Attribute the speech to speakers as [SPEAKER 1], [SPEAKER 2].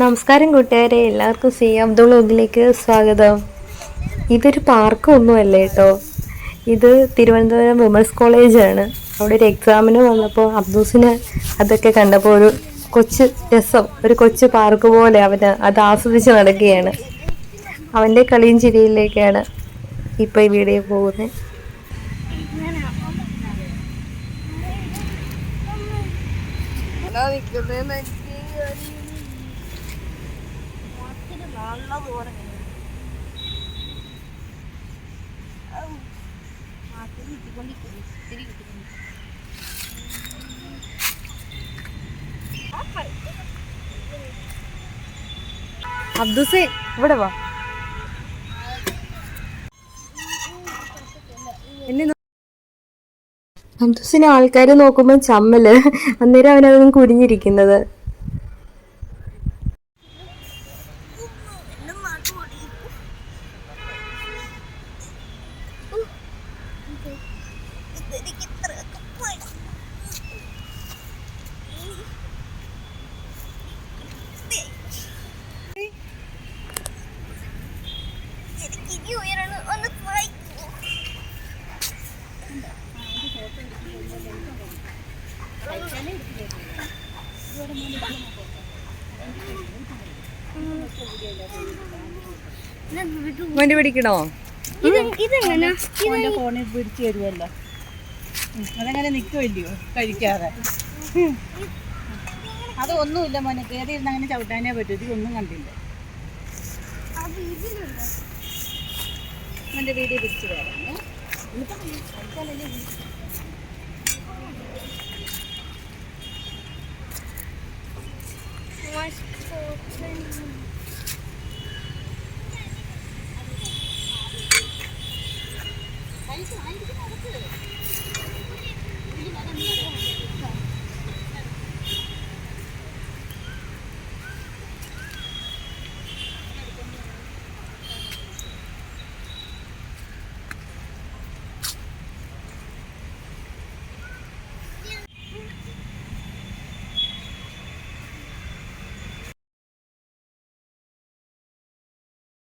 [SPEAKER 1] നമസ്കാരം കൂട്ടുകാരെ എല്ലാവർക്കും സി അബ്ദുൾ വ്ലോഗിലേക്ക് സ്വാഗതം. ഇതൊരു പാർക്ക് ഒന്നുമല്ല കേട്ടോ. ഇത് തിരുവനന്തപുരം വിമൻസ് കോളേജാണ് അവിടെ ഒരു എക്സാമിന് വന്നപ്പോൾ അബ്ദൂസിന് അതൊക്കെ കണ്ടപ്പോൾ ഒരു കൊച്ച് രസം ഒരു കൊച്ചു പാർക്ക് പോലെ അവന് അത് ആസ്വദിച്ച് നടക്കുകയാണ്. അവന്റെ കളിയും ചിരിയിലേക്കാണ് ഇപ്പോൾ ഈ വീഡിയോ പോകുന്നത്. അബ്ദുസേ ഇവിടെ വാ. അബ്ദുസിനെ ആൾക്കാർ നോക്കുമ്പോൾ ചമ്മൽ. അന്നേരം അവനതൊന്നും കുനിഞ്ഞിരിക്കുന്നത് വണ്ടി പിടിക്കണോ?
[SPEAKER 2] ഫോണിൽ പിടിച്ചു തരുമല്ലോ. അതങ്ങനെ നിൽക്കുമല്ലയോ കഴിക്കാതെ? അതൊന്നുമില്ല അത് ഒന്നുമില്ല മോനെ കയറി ഇരുന്ന് അങ്ങനെ ചവിട്ടാനേ പറ്റൂ. ഇതൊന്നും കണ്ടില്ല. എന്റെ വീഡിയോ പിടിച്ചു തരാം ഏ?